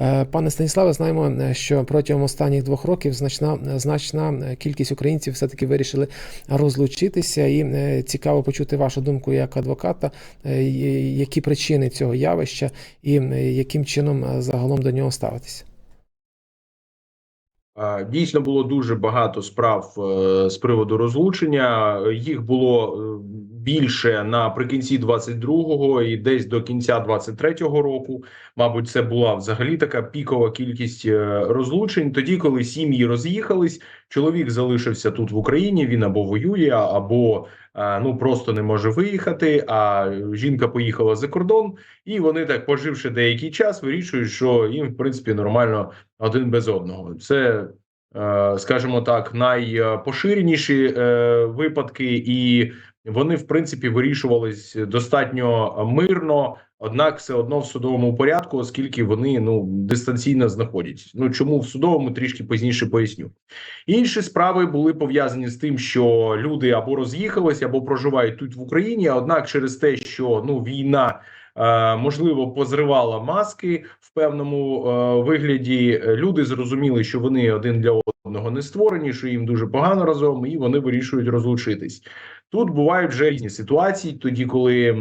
Е, Пане Станіславе, знаємо, е, що протягом останніх двох років значна значна кількість українців все таки вирішили розлучитися, і е, цікаво почути вашу думку як адвоката, е, які причини цього явища і е, яким чином е, загалом до нього ставитися. Дійсно було дуже багато справ е, з приводу розлучення. Їх було е, більше наприкінці 22-го і десь до кінця 23-го року. Мабуть, це була взагалі така пікова кількість е, розлучень. Тоді, коли сім'ї роз'їхались, чоловік залишився тут в Україні. Він або воює, або ну просто не може виїхати. А жінка поїхала за кордон, і вони так, поживши деякий час, вирішують, що їм в принципі нормально один без одного. Це, е, скажімо так, найпоширеніші е, випадки, і вони, в принципі, вирішувались достатньо мирно, однак все одно в судовому порядку, оскільки вони ну дистанційно знаходяться. Ну чому в судовому трішки пізніше поясню. Інші справи були пов'язані з тим, що люди або роз'їхались, або проживають тут в Україні. Однак, через те, що ну війна. е, Можливо, позривала маски в певному е, вигляді. Люди зрозуміли, що вони один для одного не створені, що їм дуже погано разом, і вони вирішують розлучитись. Тут бувають вже різні ситуації, тоді коли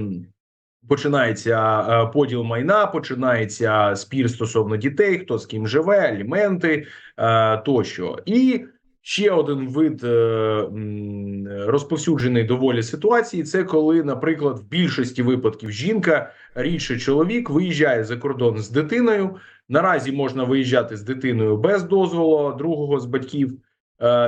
починається е, поділ майна, починається спір стосовно дітей, хто з ким живе, аліменти е, тощо. І ще один вид е, розповсюджений доволі ситуації. Це коли, наприклад, в більшості випадків жінка рідше чоловік виїжджає за кордон з дитиною. Наразі можна виїжджати з дитиною без дозволу другого з батьків.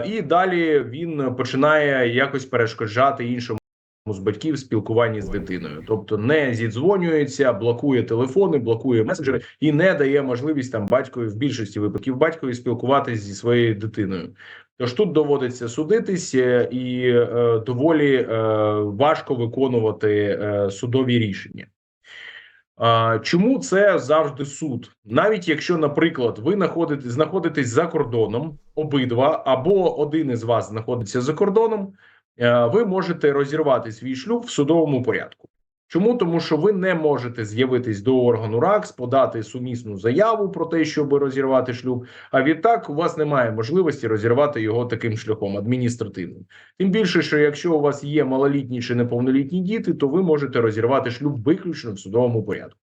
І далі він починає якось перешкоджати іншому з батьків спілкуванні з дитиною, тобто не зідзвонюється, блокує телефони, блокує меседжери і не дає можливість там батькові в більшості випадків батькові спілкуватися зі своєю дитиною. Тож тут доводиться судитись е, і е, доволі е, важко виконувати е, судові рішення. Чому це завжди суд? Навіть якщо, наприклад, ви знаходите, знаходитесь за кордоном, обидва або один із вас знаходиться за кордоном, ви можете розірвати свій шлюб в судовому порядку. Чому? Тому що ви не можете з'явитись до органу РАКС, подати сумісну заяву про те, щоб розірвати шлюб. А відтак у вас немає можливості розірвати його таким шляхом адміністративним. Тим більше, що якщо у вас є малолітні чи неповнолітні діти, то ви можете розірвати шлюб виключно в судовому порядку.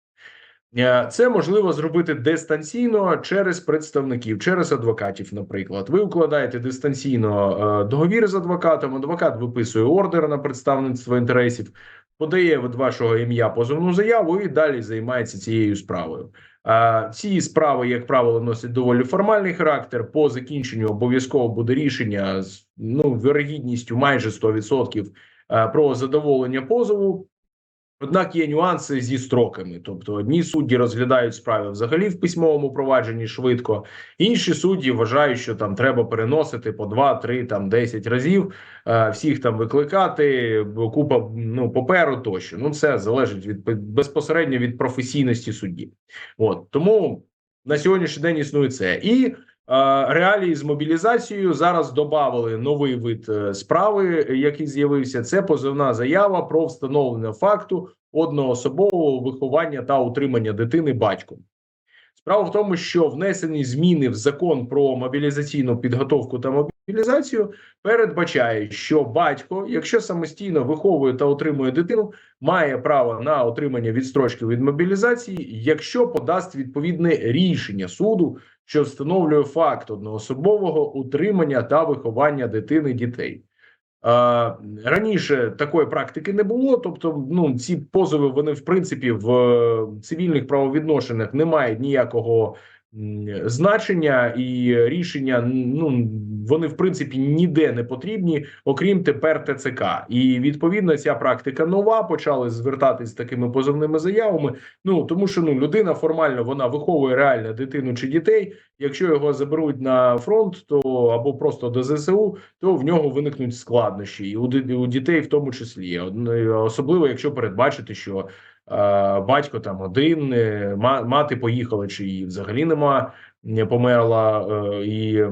Е, Це можливо зробити дистанційно через представників, через адвокатів. Наприклад, ви укладаєте дистанційно е, договір з адвокатом. Адвокат виписує ордер на представництво інтересів, подає від вашого ім'я позовну заяву і далі займається цією справою. А ці справи, як правило, носять доволі формальний характер. По закінченню обов'язково буде рішення з ну вірогідністю майже 100% е, про задоволення позову. Однак є нюанси зі строками. Тобто, одні судді розглядають справи взагалі в письмовому провадженні швидко, інші судді вважають, що там треба переносити по 2, 3, там 10 разів, е, всіх там викликати, купа ну паперу тощо. Ну це залежить від безпосередньо від професійності судді. От тому на сьогоднішній день існує це і. Е, Реалії з мобілізацією зараз додали новий вид е, справи, який з'явився. Це позовна заява про встановлення факту одноособового виховання та утримання дитини батьком. Справа в тому, що внесені зміни в закон про мобілізаційну підготовку та мобілізацію передбачає, що батько, якщо самостійно виховує та утримує дитину, має право на отримання відстрочки від мобілізації, якщо подасть відповідне рішення суду, що встановлює факт одноособового утримання та виховання дитини дітей. Раніше такої практики не було. Тобто, ну ці позови вони в принципі в е, цивільних правовідношеннях не мають ніякого значення, і рішення ну вони в принципі ніде не потрібні, окрім тепер ТЦК. І відповідно ця практика нова. Почали звертатись з такими позовними заявами. Ну тому, що ну людина формально вона виховує реально дитину чи дітей. Якщо його заберуть на фронт, то або просто до ЗСУ, то в нього виникнуть складнощі, і у, дітей в тому числі. Особливо, якщо передбачити, що батько там один, е, мати поїхала, чи її взагалі нема, померла, е, і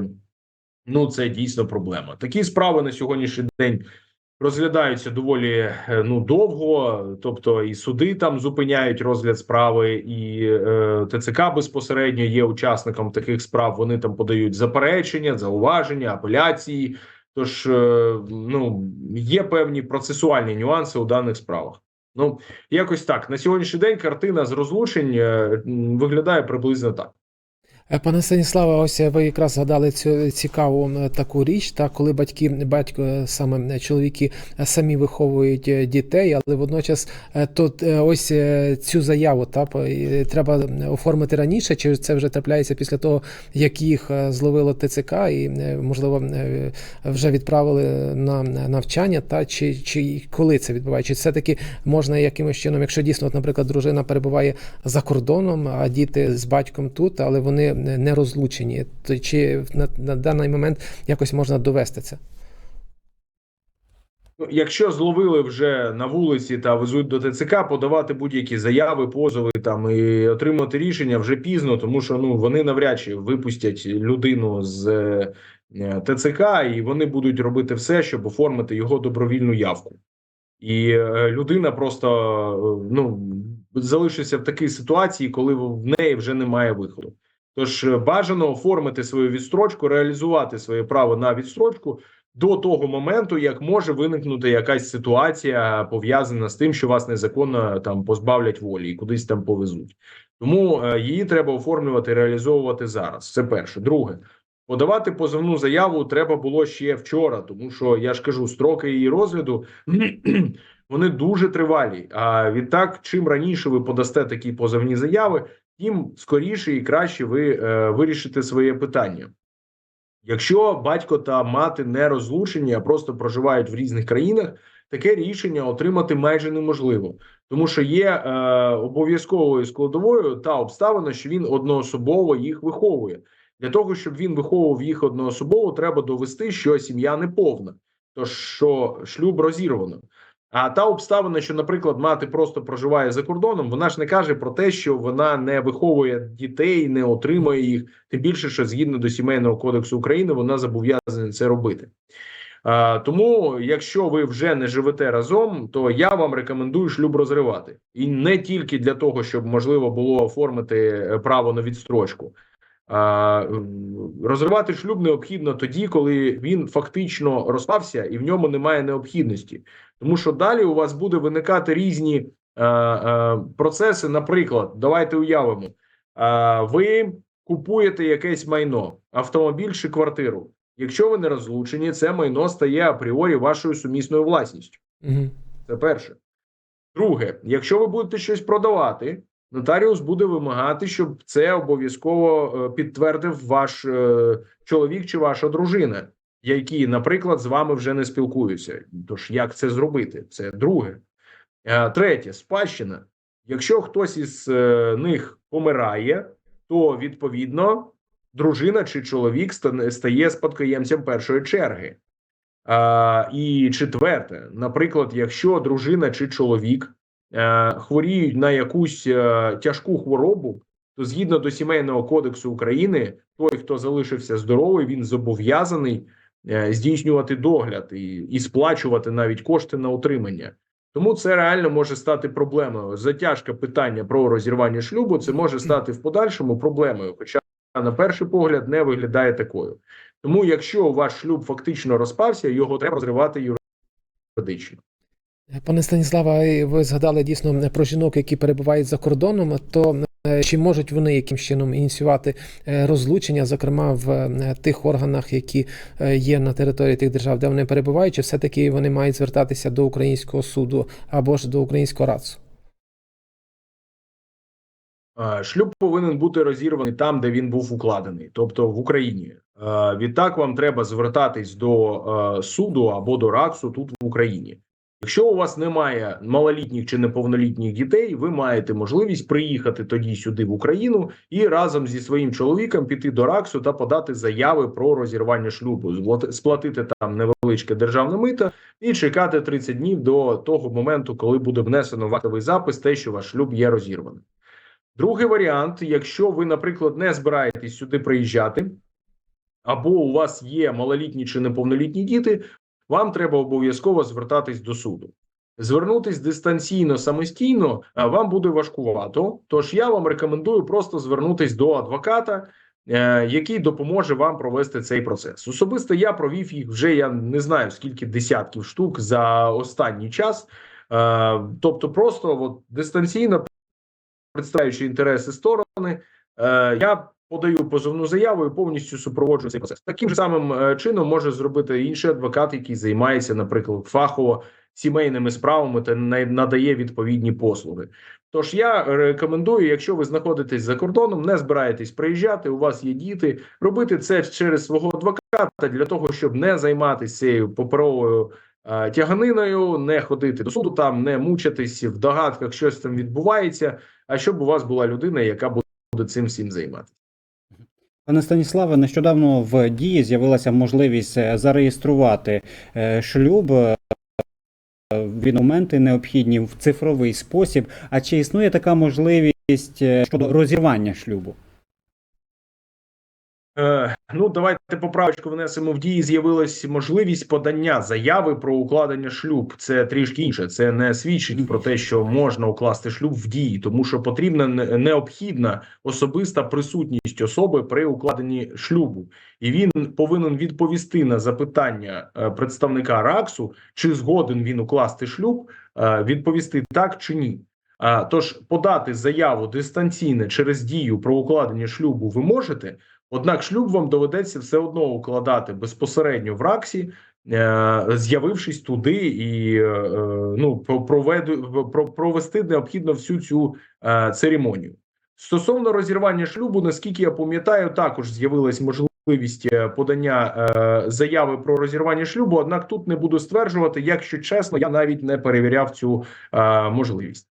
ну це дійсно проблема. Такі справи на сьогоднішній день розглядаються доволі е, ну довго. Тобто, і суди там зупиняють розгляд справи, і ТЦК безпосередньо є учасником таких справ. Вони там подають заперечення, зауваження, апеляції. Тож ну є певні процесуальні нюанси у даних справах. Ну якось так на сьогоднішній день картина з розлучень е, виглядає приблизно так. Е, Пане Станіславе, ось ви якраз згадали цю цікаву таку річ, та коли батьки, батько е, саме е, чоловіки самі виховують дітей, але водночас тут ось цю заяву та треба оформити раніше, чи це вже трапляється після того, як їх зловило ТЦК і можливо вже відправили на навчання, та чи, чи коли це відбувається? Чи все таки можна якимось чином, якщо дійсно, от, наприклад, дружина перебуває за кордоном, а діти з батьком тут, але вони не розлучені, чи на, на даний момент якось можна довести це? Ну, Якщо зловили вже на вулиці та везуть до ТЦК, подавати будь-які заяви, позови там і отримати рішення вже пізно, тому що ну вони навряд чи випустять людину з е, ТЦК, і вони будуть робити все, щоб оформити його добровільну явку. І е, людина просто е, ну залишиться в такій ситуації, коли в неї вже немає виходу. Тож е, бажано оформити свою відстрочку, реалізувати своє право на відстрочку до того моменту, як може виникнути якась ситуація пов'язана з тим, що вас незаконно там позбавлять волі і кудись там повезуть. Тому е, її треба оформлювати, реалізовувати зараз. Це перше. Друге, подавати позовну заяву треба було ще вчора, тому що я ж кажу, строки її розгляду вони дуже тривалі. А відтак, чим раніше ви подасте такі позовні заяви, тим скоріше і краще ви е, вирішите своє питання. Якщо батько та мати не розлучені, а просто проживають в різних країнах, таке рішення отримати майже неможливо, тому що є е, обов'язковою складовою та обставина, що він одноособово їх виховує. Для того щоб він виховував їх одноособово, треба довести, що сім'я не повна, тож що шлюб розірвано. А та обставина, що, наприклад, мати просто проживає за кордоном, вона ж не каже про те, що вона не виховує дітей, не отримує їх. Тим більше, що згідно до сімейного кодексу України, вона зобов'язана це робити. А, тому, якщо ви вже не живете разом, то я вам рекомендую шлюб розривати, і не тільки для того, щоб можливо було оформити е, право на відстрочку. А, розривати шлюб необхідно тоді, коли він фактично розпався і в ньому немає необхідності, тому що далі у вас буде виникати різні е, е, процеси. Наприклад, давайте уявимо, е, ви купуєте якесь майно, автомобіль чи квартиру. Якщо ви не розлучені, це майно стає апріорі вашою сумісною власністю. Угу. Це перше. Друге, якщо ви будете щось продавати, нотаріус буде вимагати, щоб це обов'язково е, підтвердив ваш е, чоловік чи ваша дружина, які, наприклад, з вами вже не спілкуються. Тож як це зробити? Це друге. Е, Третє, спадщина. Якщо хтось із е, них помирає, то відповідно дружина чи чоловік стає спадкоємцем першої черги. А, і четверте, наприклад, якщо дружина чи чоловік е, хворіють на якусь е, тяжку хворобу, то згідно до сімейного кодексу України, той, хто залишився здоровий, він зобов'язаний е, здійснювати догляд і, і сплачувати навіть кошти на утримання. Тому це реально може стати проблемою. Затяжка питання про розірвання шлюбу це може стати в подальшому проблемою, хоча на перший погляд не виглядає такою. Тому, якщо ваш шлюб фактично розпався, його треба розривати юридично. Пане Станіславе, ви згадали дійсно про жінок, які перебувають за кордоном. То е, чи можуть вони яким чином ініціювати е, розлучення, зокрема в е, тих органах, які е, є на території тих держав, де вони перебувають, чи все-таки вони мають звертатися до українського суду або ж до українського РАЦу? Е, Шлюб повинен бути розірваний там, де він був укладений, тобто в Україні. Е, Відтак вам треба звертатись до е, суду або до РАЦу тут в Україні. Якщо у вас немає малолітніх чи неповнолітніх дітей, ви маєте можливість приїхати тоді сюди в Україну і разом зі своїм чоловіком піти до РАКСу та подати заяви про розірвання шлюбу, сплатити там невеличке державне мито і чекати 30 днів до того моменту, коли буде внесено в запис, те, що ваш шлюб є розірваним. Другий варіант: якщо ви, наприклад, не збираєтесь сюди приїжджати, або у вас є малолітні чи неповнолітні діти, вам треба обов'язково звертатись до суду. Звернутись дистанційно самостійно а, вам буде важкувато. Тож я вам рекомендую просто звернутись до адвоката, е, який допоможе вам провести цей процес. Особисто я провів їх вже я не знаю скільки десятків штук за останній час. Е, Тобто, просто от дистанційно представляючи інтереси сторони, е, я подаю позовну заяву і повністю супроводжую цей процес. Таким же самим е, чином може зробити інший адвокат, який займається, наприклад, фахово сімейними справами та надає відповідні послуги. Тож я рекомендую, якщо ви знаходитесь за кордоном, не збираєтесь приїжджати, у вас є діти, робити це через свого адвоката для того, щоб не займатися цією паперовою е, тяганиною, не ходити до суду, там не мучитись в догадках, щось там відбувається. А щоб у вас була людина, яка буде цим всім займатися. Пане Станіславе, нещодавно в дії з'явилася можливість е, зареєструвати е, шлюб. е, необхідні в цифровий спосіб. А чи існує така можливість щодо розірвання шлюбу? Е, ну, давайте поправочку внесемо в дії. З'явилась можливість подання заяви про укладення шлюб. Це трішки інше. Це не свідчить про те, що можна укласти шлюб в дії, тому що потрібна необхідна особиста присутність особи при укладенні шлюбу, і він повинен відповісти на запитання е, представника РАКСу, чи згоден він укласти шлюб, е, відповісти так чи ні. Тож подати заяву дистанційно через дію про укладення шлюбу ви можете. Однак шлюб вам доведеться все одно укладати безпосередньо в РАКСі, е, з'явившись туди і е, е, ну про- проведу про- провести необхідно всю цю церемонію. Стосовно розірвання шлюбу, наскільки я пам'ятаю, також з'явилась можливість подання заяви про розірвання шлюбу. Однак тут не буду стверджувати, якщо чесно, я навіть не перевіряв цю можливість.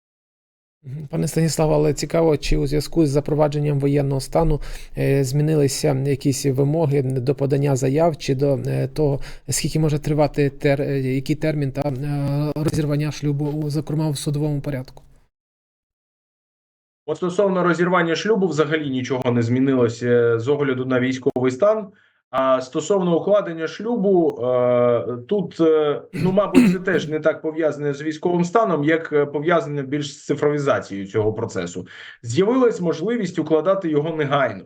Пане Станіславе, але цікаво, чи у зв'язку з запровадженням воєнного стану е, змінилися якісь вимоги до подання заяв чи до е, того, скільки може тривати тер, е, який термін та розірвання шлюбу, зокрема в судовому порядку? От стосовно розірвання шлюбу, взагалі нічого не змінилося з огляду на військовий стан. А стосовно укладення шлюбу, е, тут е, ну мабуть це теж не так пов'язане з військовим станом, як е, пов'язане більш з цифровізацією цього процесу. З'явилась можливість укладати його негайно.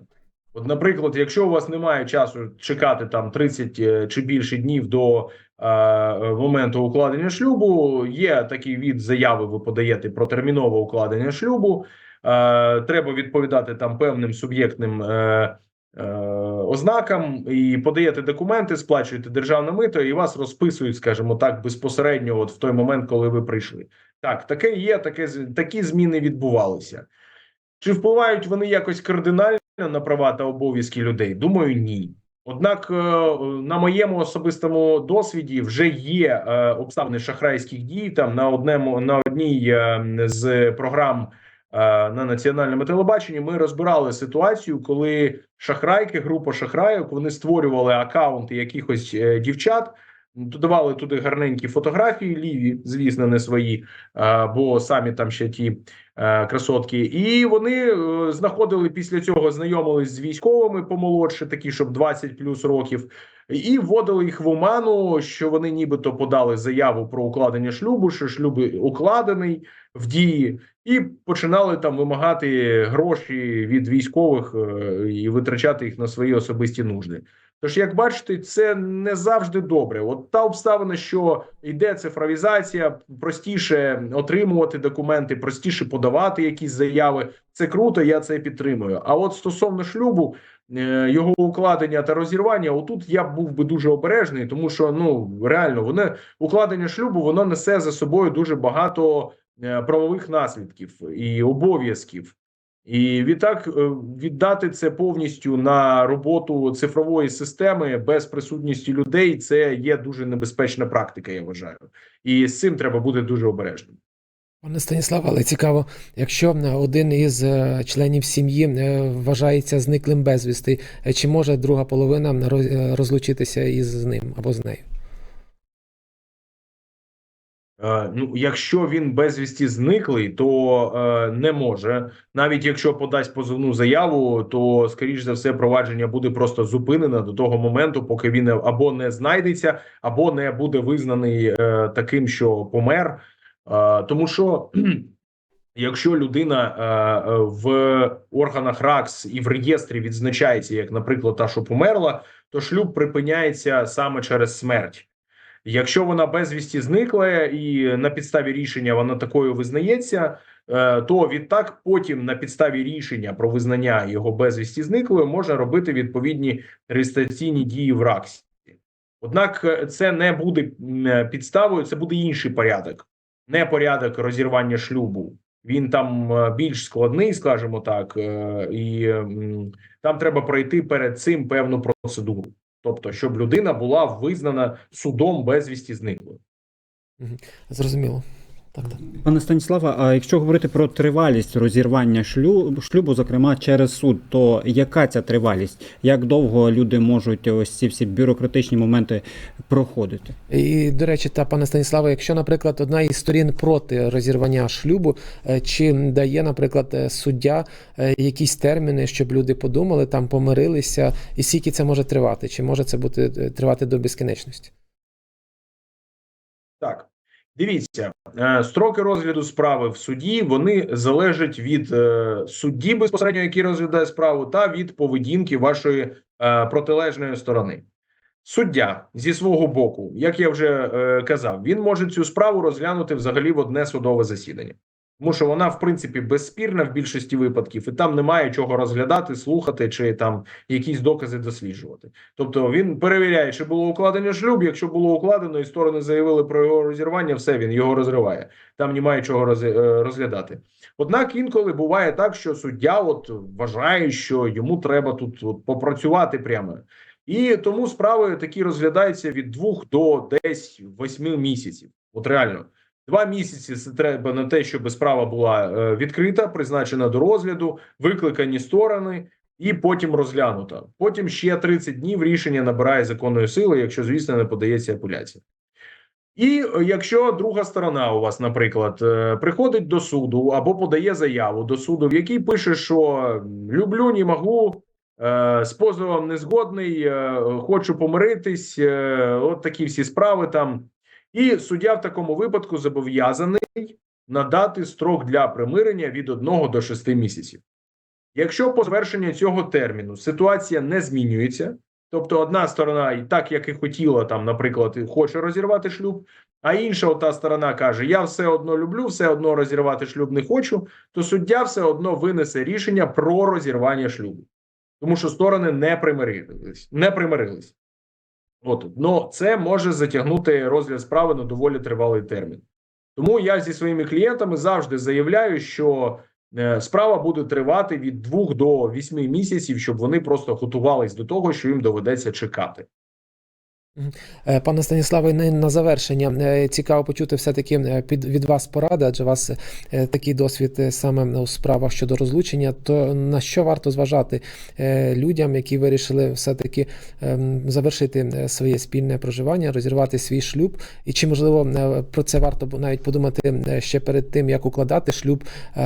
От, наприклад, якщо у вас немає часу чекати там 30 е, чи більше днів до е, моменту укладення шлюбу, є такий від заяви. Ви подаєте про термінове укладення шлюбу. Е, треба відповідати там певним суб'єктним е, е, ознакам і подаєте документи, сплачуєте державне мито, і вас розписують, скажімо так, безпосередньо, от в той момент, коли ви прийшли. Так, таке є, таке такі зміни відбувалися. Чи впливають вони якось кардинально на права та обов'язки людей? Думаю, ні. Однак, е, на моєму особистому досвіді вже є е, обставини шахрайських дій. Там на одному на одній е, з програм на національному телебаченні ми розбирали ситуацію, коли шахрайки, група шахрайок, вони створювали акаунти якихось е, дівчат, додавали туди гарненькі фотографії, ліві, звісно, не свої, е, бо самі там ще ті е, красотки. І вони е, знаходили після цього, знайомились з військовими помолодше, такі, щоб 20 плюс років, і вводили їх в оману, що вони нібито подали заяву про укладення шлюбу, що шлюб укладений в дії, і починали там вимагати гроші від військових е, і витрачати їх на свої особисті нужди. Тож, як бачите, це не завжди добре. От та обставина, що йде цифровізація, простіше отримувати документи, простіше подавати якісь заяви. Це круто, я це підтримую. А от стосовно шлюбу, його укладення та розірвання, отут я був би дуже обережний, тому що ну реально воно укладення шлюбу воно несе за собою дуже багато е, правових наслідків і обов'язків. І відтак е, віддати це повністю на роботу цифрової системи без присутності людей. Це є дуже небезпечна практика. Я вважаю, і з цим треба бути дуже обережним. Пане Станіславе, але цікаво, якщо е, один із е, членів сім'ї е, вважається зниклим безвісти, чи може друга половина роз- розлучитися із ним або з нею? Ну, якщо він безвісті зниклий, то е, не може. Навіть якщо подасть позовну заяву, то скоріш за все провадження буде просто зупинено до того моменту, поки він або не знайдеться, або не буде визнаний е, таким, що помер. Тому що якщо людина е, е, в органах РАКС і в реєстрі відзначається, як, наприклад, та, що померла, то шлюб припиняється саме через смерть. Якщо вона безвісті зникла і на підставі рішення вона такою визнається, е, то відтак потім на підставі рішення про визнання його безвісті зниклою можна робити відповідні реєстраційні дії в РАКСі. Однак це не буде підставою, це буде інший порядок, не порядок розірвання шлюбу. Він там е, більш складний, скажімо так, е, і там треба пройти перед цим певну процедуру. Тобто, щоб людина була визнана судом безвісті зниклою. Зрозуміло. Так, так. Пане Станіславе, а якщо говорити про тривалість розірвання шлюбу, шлюбу, зокрема через суд, то яка ця тривалість? Як довго люди можуть ось ці всі бюрократичні моменти проходити? І до речі, та пане Станіславе, якщо, наприклад, одна із сторін проти розірвання шлюбу, е, чи дає, наприклад, е, суддя е, якісь терміни, щоб люди подумали, там помирилися, і скільки це може тривати? Чи може це бути тривати до безкінечності? Так, дивіться, е, строки розгляду справи в суді вони залежать від е, судді безпосередньо, який розглядає справу, та від поведінки вашої е, протилежної сторони. Суддя зі свого боку, як я вже казав, він може цю справу розглянути взагалі в одне судове засідання, тому що вона, в принципі, безспірна в більшості випадків, і там немає чого розглядати, слухати чи там якісь докази досліджувати. Тобто він перевіряє, чи було укладено шлюб. Якщо було укладено, і сторони заявили про його розірвання, все він його розриває. Там немає чого е, розглядати. Однак інколи буває так, що суддя от вважає, що йому треба тут от попрацювати прямо. І тому справи такі розглядаються від двох до десь восьми місяців. От реально. Два місяці це треба на те, щоб справа була е, відкрита, призначена до розгляду, викликані сторони, і потім розглянута. Потім ще 30 днів рішення набирає законної сили, якщо, звісно, не подається апеляція. І е, якщо друга сторона у вас, наприклад, е, приходить до суду або подає заяву до суду, в якій пише, що люблю, не можу, з позовом не згодний, хочу помиритись, от такі всі справи там. І суддя в такому випадку зобов'язаний надати строк для примирення від 1 до 6 місяців. Якщо по завершенню цього терміну ситуація не змінюється, тобто одна сторона, і так як і хотіла, там, наприклад, хоче розірвати шлюб, а інша ота сторона каже: Я все одно люблю, все одно розірвати шлюб не хочу, то суддя все одно винесе рішення про розірвання шлюбу, тому що сторони не примирились, не примирились. От ну це може затягнути розгляд справи на доволі тривалий термін. Тому я зі своїми клієнтами завжди заявляю, що е, справа буде тривати від 2 до 8 місяців, щоб вони просто готувались до того, що їм доведеться чекати. Е, Пане Станіславе, на, завершення е, цікаво почути все-таки е, під від вас поради, адже у вас такий досвід саме у справах щодо розлучення. То на що варто зважати людям, які вирішили все-таки ем, завершити своє спільне проживання, розірвати свій шлюб, і чи можливо про це варто навіть подумати ще перед тим, як укладати шлюб,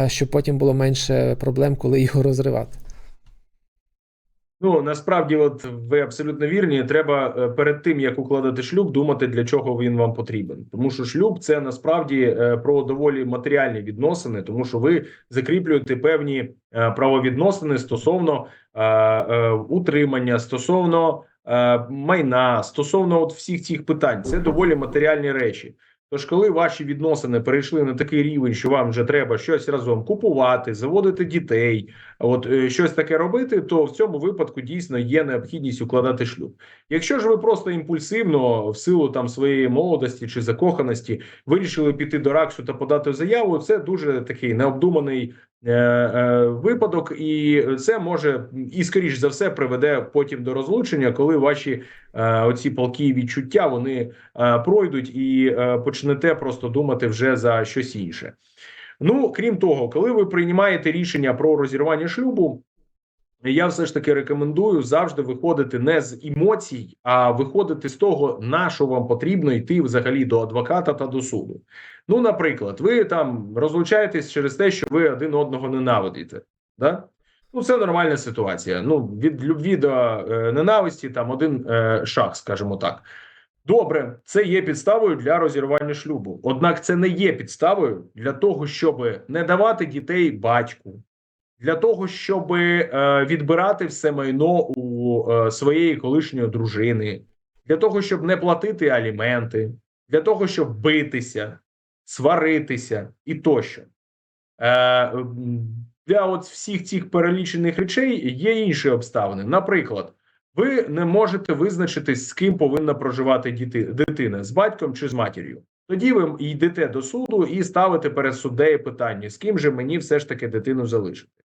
щоб потім було менше проблем, коли його розривати? Ну насправді, от ви абсолютно вірні. Треба е, перед тим як укладати шлюб, думати для чого він вам потрібен. Тому що шлюб це насправді е, про доволі матеріальні відносини, тому що ви закріплюєте певні е, правовідносини стосовно утримання, стосовно майна, стосовно от всіх цих питань. Це доволі матеріальні речі. Тож, коли ваші відносини перейшли на такий рівень, що вам вже треба щось разом купувати, заводити дітей, от е, щось таке робити, то в цьому випадку дійсно є необхідність укладати шлюб. Якщо ж ви просто імпульсивно, в силу там своєї молодості чи закоханості, вирішили піти до РАКСу та подати заяву, це дуже такий необдуманий е, е, випадок, і це може і скоріш за все приведе потім до розлучення, коли ваші е, оці палкі відчуття вони е, пройдуть і е, почнете просто думати вже за щось інше. Ну крім того, коли ви приймаєте рішення про розірвання шлюбу, я все ж таки рекомендую завжди виходити не з емоцій, а виходити з того, на що вам потрібно йти взагалі до адвоката та до суду. Ну, наприклад, ви там розлучаєтесь через те, що ви один одного ненавидите. Да? Ну, це нормальна ситуація. Ну, від любві до е, ненависті там один е, шаг, скажімо так. Добре, це є підставою для розірвання шлюбу. Однак це не є підставою для того, щоб не давати дітей батьку, для того, щоб е, відбирати все майно у е, своєї колишньої дружини, для того, щоб не платити аліменти, для того, щоб битися, сваритися і тощо. Е, для от всіх цих перелічених речей є інші обставини. Наприклад, ви не можете визначитись, з ким повинна проживати діти, дитина з батьком чи з матір'ю. Тоді ви йдете до суду і ставите перед суддею питання, з ким же мені все ж таки дитину залишити.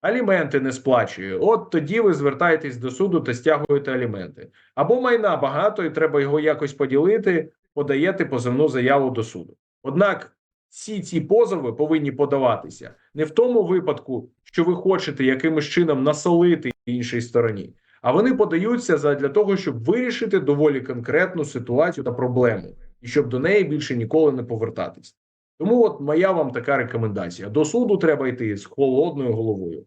Аліменти не сплачує. От тоді ви звертаєтесь до суду та стягуєте аліменти. Або майна багато, і треба його якось поділити, подаєте позовну заяву до суду. Однак всі ці позови повинні подаватися не в тому випадку, що ви хочете якимось чином насолити іншій стороні, а вони подаються для того, щоб вирішити доволі конкретну ситуацію та проблему, і щоб до неї більше ніколи не повертатись. Тому, от моя вам така рекомендація: до суду треба йти з холодною головою.